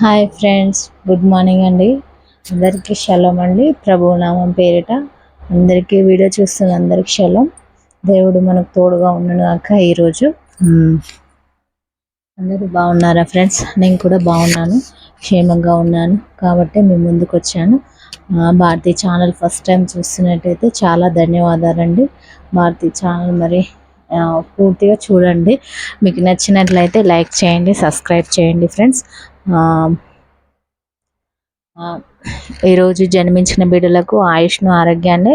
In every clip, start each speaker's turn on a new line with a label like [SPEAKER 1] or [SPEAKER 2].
[SPEAKER 1] Hi friends good morning అండి. అందరికీ షలం అండి. ప్రభు నామం పేరిట అందరికీ వీడియో చూస్తున్న అందరికీ షలం దేవుడు మనకు తోడుగా ఉండను కాక ఈరోజు. అందరూ బాగున్నారా ఫ్రెండ్స్? నేను కూడా బాగున్నాను. క్షేమంగా ఉన్నాను. కాబట్టి మీ ముందుకు వచ్చాను. భారతి ఛానల్ ఫస్ట్ టైం చూస్తున్నట్టయితే చాలా ధన్యవాదాలండి. భారతి ఛానల్ మరి పూర్తిగా చూడండి. మీకు నచ్చినట్లయితే లైక్ చేయండి సబ్స్క్రైబ్ చేయండి ఫ్రెండ్స్. ఈరోజు జన్మించిన బిడ్డలకు ఆయుష్ను ఆరోగ్యాన్ని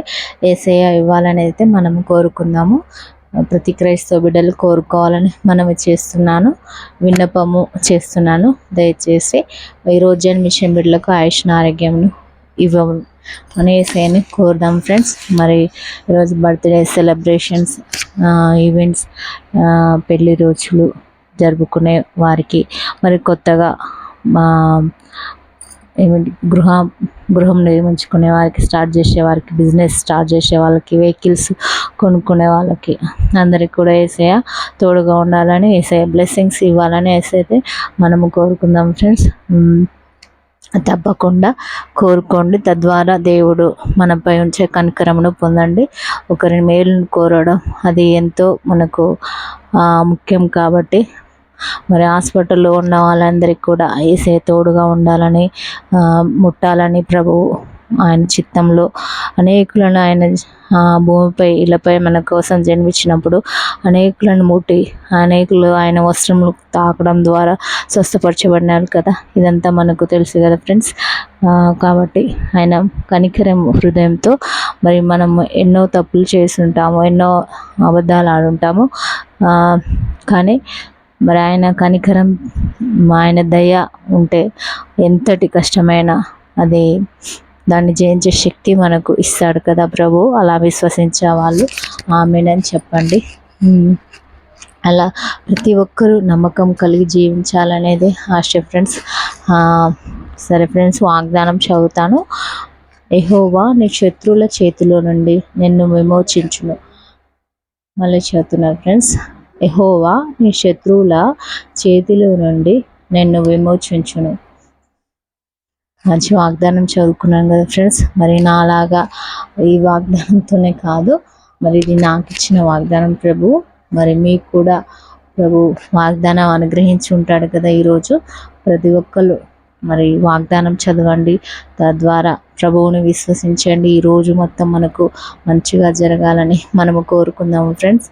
[SPEAKER 1] ఏసయ్య ఇవ్వాలని అయితే మనం కోరుకుందాము. ప్రతి క్రైస్తవ బిడ్డలు కోరుకోవాలని మనం చేస్తున్నాను విన్నపము చేస్తున్నాను. దయచేసి ఈరోజు జన్మించిన బిడ్డలకు ఆయుష్ను ఆరోగ్యమును ఇవ్వము అని కోరుదాం ఫ్రెండ్స్ మరి ఈరోజు బర్త్డే సెలబ్రేషన్స్ ఈవెంట్స్ పెళ్ళి రోజులు జరుపుకునే వారికి మరి కొత్తగా మా ఏమిటి గృహ గృహం నిర్మించుకునే వారికి స్టార్ట్ చేసే వారికి బిజినెస్ స్టార్ట్ చేసే వాళ్ళకి వెహికల్స్ కొనుక్కునే వాళ్ళకి అందరికి కూడా ఏసయ్య తోడుగా ఉండాలని ఏసయ్య బ్లెస్సింగ్స్ ఇవ్వాలని ఏసైతే మనము కోరుకుందాం ఫ్రెండ్స్ తప్పకుండా కోరుకోండి. తద్వారా దేవుడు మనపై ఉంచే కనికరమును పొందండి. ఒకరి మేలును కోరడం అది ఎంతో మనకు ముఖ్యం కాబట్టి. మరి హాస్పిటల్లో ఉన్న వాళ్ళందరికీ కూడా ఏసే తోడుగా ఉండాలని ముట్టాలని ప్రభువు ఆయన చిత్తంలో అనేకులను ఆయన భూమిపై ఇళ్ళపై మన కోసం జన్మించినప్పుడు అనేకులను ముట్టి అనేకులు ఆయన వస్త్రములు తాకడం ద్వారా స్వస్థపరచబడినారు కదా. ఇదంతా మనకు తెలుసు కదా ఫ్రెండ్స్. కాబట్టి ఆయన కనికరం హృదయంతో మరి మనం ఎన్నో తప్పులు చేసి ఉంటాము ఎన్నో అబద్ధాలు ఆడుంటాము. కానీ మరి ఆయన కనికరం ఆయన దయ ఉంటే ఎంతటి కష్టమైన అది దాన్ని జయించే శక్తి మనకు ఇస్తాడు కదా ప్రభు. అలా విశ్వసించే వాళ్ళు ఆమెనని చెప్పండి. అలా ప్రతి ఒక్కరూ నమ్మకం కలిగి జీవించాలనేది ఆశ ఫ్రెండ్స్. సరే ఫ్రెండ్స్ వాగ్దానం చదువుతాను. ఎహోవా నీ శత్రువుల చేతిలో నుండి నిన్ను విమోచించును మళ్ళీ చదువుతున్నారు ఫ్రెండ్స్. ఎహోవా నీ శత్రువుల చేతిలో నుండి నిన్ను విమోచించును. మంచి వాగ్దానం చదువుకున్నాను కదా ఫ్రెండ్స్. మరి నాలాగా ఈ వాగ్దానంతోనే కాదు మరి ఇది నాకు ఇచ్చిన వాగ్దానం ప్రభు. మరి మీకు కూడా ప్రభు వాగ్దానం అనుగ్రహించి ఉంటాడు కదా ఈరోజు. ప్రతి ఒక్కరు మరి వాగ్దానం చదవండి. తద్వారా ప్రభువుని విశ్వసించండి. ఈ రోజు మొత్తం మనకు మంచిగా జరగాలని మనము కోరుకుందాము ఫ్రెండ్స్.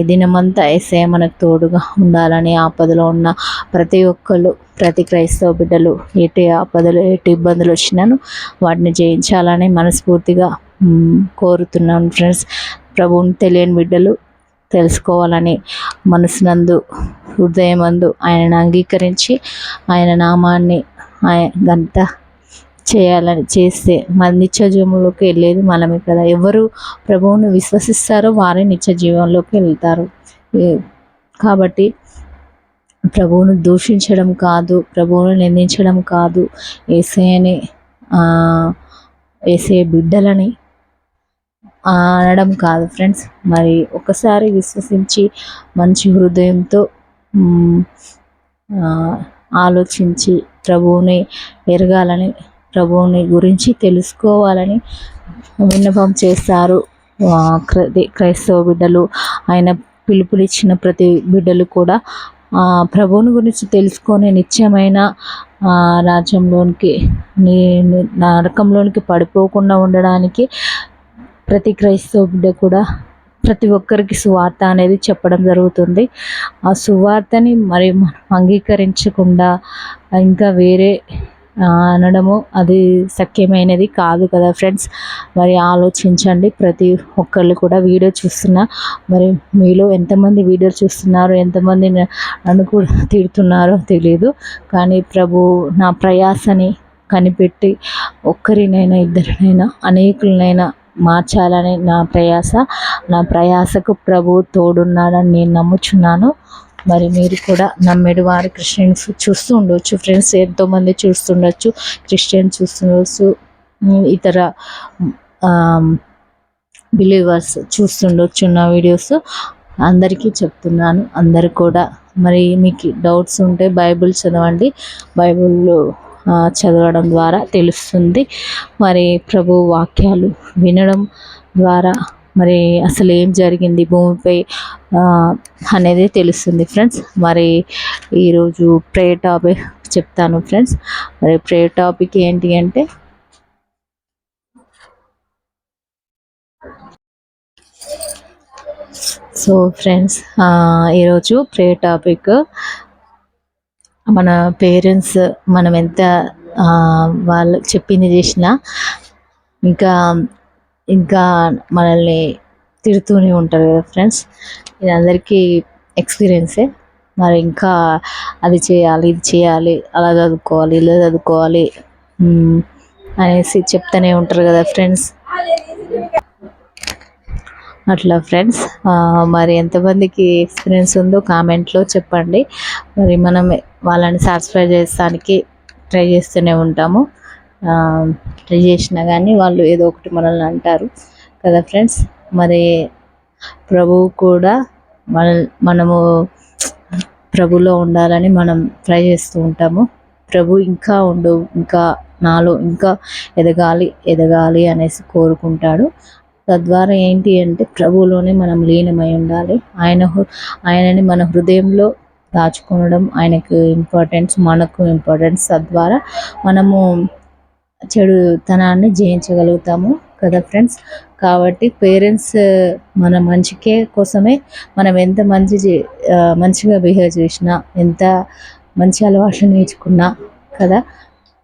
[SPEAKER 1] ఈ దినమంతా ఎస్ఐ మనకు తోడుగా ఉండాలని ఆపదలో ఉన్న ప్రతి ఒక్కళ్ళు ప్రతి క్రైస్తవ బిడ్డలు ఎటు ఆపదలు ఎటు ఇబ్బందులు వచ్చినాను వాటిని జయించాలని మనస్ఫూర్తిగా కోరుతున్నాను ఫ్రెండ్స్. ప్రభువుని తెలియని బిడ్డలు తెలుసుకోవాలని మనసునందు హృదయమందు ఆయనను అంగీకరించి ఆయన నామాన్ని ఆయన చేయాలని చేస్తే మన నిత్య జీవంలోకి వెళ్ళేది మనమే కదా. ఎవరు ప్రభువుని విశ్వసిస్తారో వారే నిత్య జీవంలోకి వెళ్తారు కాబట్టి ప్రభువును దూషించడం కాదు ప్రభువును నిందించడం కాదు. ఏసయ్యని వేసే బిడ్డలని అనడం కాదు ఫ్రెండ్స్. మరి ఒకసారి విశ్వసించి మంచి హృదయంతో ఆలోచించి ప్రభువుని ఎరగాలని ప్రభువుని గురించి తెలుసుకోవాలని విన్నపం చేస్తారు క్రైస్తవ బిడ్డలు ఆయన పిలుపునిచ్చిన ప్రతి బిడ్డలు కూడా ప్రభువుని గురించి తెలుసుకొని నిత్యమైన ఆ, రాజ్యంలోనికి నరకంలోనికి పడిపోకుండా ఉండడానికి ప్రతి క్రైస్తవ బిడ్డ కూడా ప్రతి ఒక్కరికి సువార్త అనేది చెప్పడం జరుగుతుంది. ఆ సువార్తని మరి మనం అంగీకరించకుండా ఇంకా వేరే అనడము అది సఖ్యమైనది కాదు కదా ఫ్రెండ్స్. మరి ఆలోచించండి ప్రతి ఒక్కళ్ళు కూడా వీడియో చూస్తున్నా మరి మీలో ఎంతమంది వీడియో చూస్తున్నారు ఎంతమంది అనుకు నన్ను కూడా తిడుతున్నారో తెలియదు కానీ ప్రభు నా ప్రయాసని కనిపెట్టి ఒక్కరినైనా ఇద్దరినైనా అనేకులనైనా మార్చాలని నా ప్రయాస నా ప్రయాసకు ప్రభు తోడున్నాడని నేను నమ్ముచున్నాను. మరి మీరు కూడా నమ్మేడు వారు క్రిస్టియన్స్ చూస్తూ ఉండవచ్చు ఫ్రెండ్స్ ఎంతోమంది చూస్తుండొచ్చు క్రిస్టియన్ చూస్తుండొచ్చు ఇతర బిలీవర్స్ చూస్తుండొచ్చు నా వీడియోస్ అందరికీ చెప్తున్నాను అందరు కూడా. మరి మీకు డౌట్స్ ఉంటే బైబిల్ చదవండి. బైబుల్లో చదవడం ద్వారా తెలుస్తుంది. మరి ప్రభు వాక్యాలు వినడం ద్వారా మరి అసలు ఏం జరిగింది భూమిపై అనేది తెలుస్తుంది ఫ్రెండ్స్. మరి ఈరోజు ప్రే టాపిక్ చెప్తాను ఫ్రెండ్స్. మరి ప్రే టాపిక్ ఏంటి అంటే సో ఫ్రెండ్స్ ఈరోజు ప్రే టాపిక్ మన పేరెంట్స్ మనం ఎంత వాళ్ళు చెప్పింది చేసినా ఇంకా ఇంకా మనల్ని తిడుతూనే ఉంటారు కదా ఫ్రెండ్స్. ఇది అందరికీ ఎక్స్పీరియన్సే. మరి ఇంకా అది చేయాలి ఇది చేయాలి అలా చదువుకోవాలి ఇలా చదువుకోవాలి అనేసి చెప్తూనే ఉంటారు కదా ఫ్రెండ్స్. అట్లా ఫ్రెండ్స్. మరి ఎంతమందికి ఎక్స్పీరియన్స్ ఉందో కామెంట్లో చెప్పండి. మరి మనం వాళ్ళని సాటిస్ఫై చేస్తానికి ట్రై చేస్తూనే ఉంటాము. ట్రై చేసినా కానీ వాళ్ళు ఏదో ఒకటి మనల్ని అంటారు కదా ఫ్రెండ్స్. మరి ప్రభువు కూడా మన మనము ప్రభులో ఉండాలని మనం ట్రై చేస్తూ ఉంటాము. ప్రభు ఇంకా ఉండు ఇంకా నాలో ఇంకా ఎదగాలి ఎదగాలి అనేసి కోరుకుంటాడు. తద్వారా ఏంటి అంటే ప్రభువులోనే మనం లీనమై ఉండాలి. ఆయన హృ- ఆయనని మన హృదయంలో దాచుకోవడం ఆయనకు ఇంపార్టెన్స్ మనకు ఇంపార్టెన్స్ తద్వారా మనము చెడుతనాన్ని జయించగలుగుతాము కదా ఫ్రెండ్స్ కాబట్టి పేరెంట్స్ మన మంచికే కోసమే మనం ఎంత మంచి మంచిగా బిహేవ్ చేసినా ఎంత మంచి అలవాట్లు నేర్చుకున్నా కదా?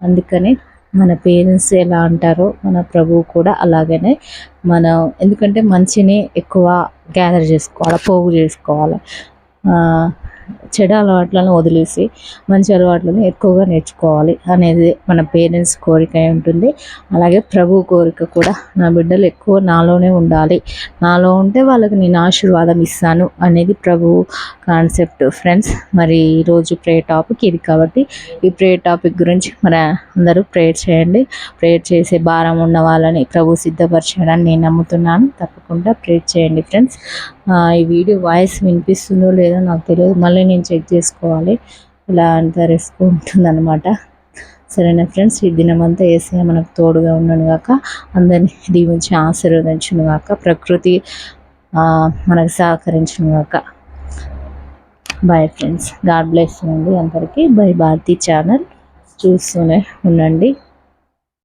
[SPEAKER 1] అందుకని మన పేరెంట్స్ ఎలా అంటారో మన ప్రభువు కూడా అలాగనే మనం ఎందుకంటే మంచిని ఎక్కువ గ్యాదర్ చేసుకోవాలి పోగు చేసుకోవాలి. చెడు అలవాట్లను వదిలేసి మంచి అలవాట్లను ఎక్కువగా నేర్చుకోవాలి అనేది మన పేరెంట్స్ కోరిక ఉంటుంది. అలాగే ప్రభు కోరిక కూడా నా బిడ్డలు ఎక్కువ నాలోనే ఉండాలి. నాలో ఉంటే వాళ్ళకి నేను ఆశీర్వాదం ఇస్తాను అనేది ప్రభు కాన్సెప్ట్. ఫ్రెండ్స్ మరి ఈరోజు ప్రేయర్ టాపిక్ ఇది కాబట్టి ఈ ప్రేయర్ టాపిక్ గురించి మరి అందరూ ప్రేయర్ చేయండి. ప్రేయర్ చేసే భారం ఉన్న వాళ్ళని ప్రభు సిద్ధపరచడానికి నేను నమ్ముతున్నాను. తప్పకుండా ప్రేయర్ చేయండి ఫ్రెండ్స్. ఈ వీడియో వాయిస్ వినిపిస్తుందో లేదో నాకు తెలియదు. మళ్ళీ నేను చెక్ చేసుకోవాలి. ఇలా అంత రిస్క్ ఉంటుందన్నమాట. సరేనా ఫ్రెండ్స్? ఈ దినమంతా ఏసీ మనకు తోడుగా ఉన్నాను కాక అందరినీ దీవించి ఆశీర్వదించును కాక ప్రకృతి మనకు సహకరించును కాక బాయ్ ఫ్రెండ్స్ గాడ్ బ్లెస్ అండి అందరికీ. బై భారతి ఛానల్ చూస్తూనే ఉండండి.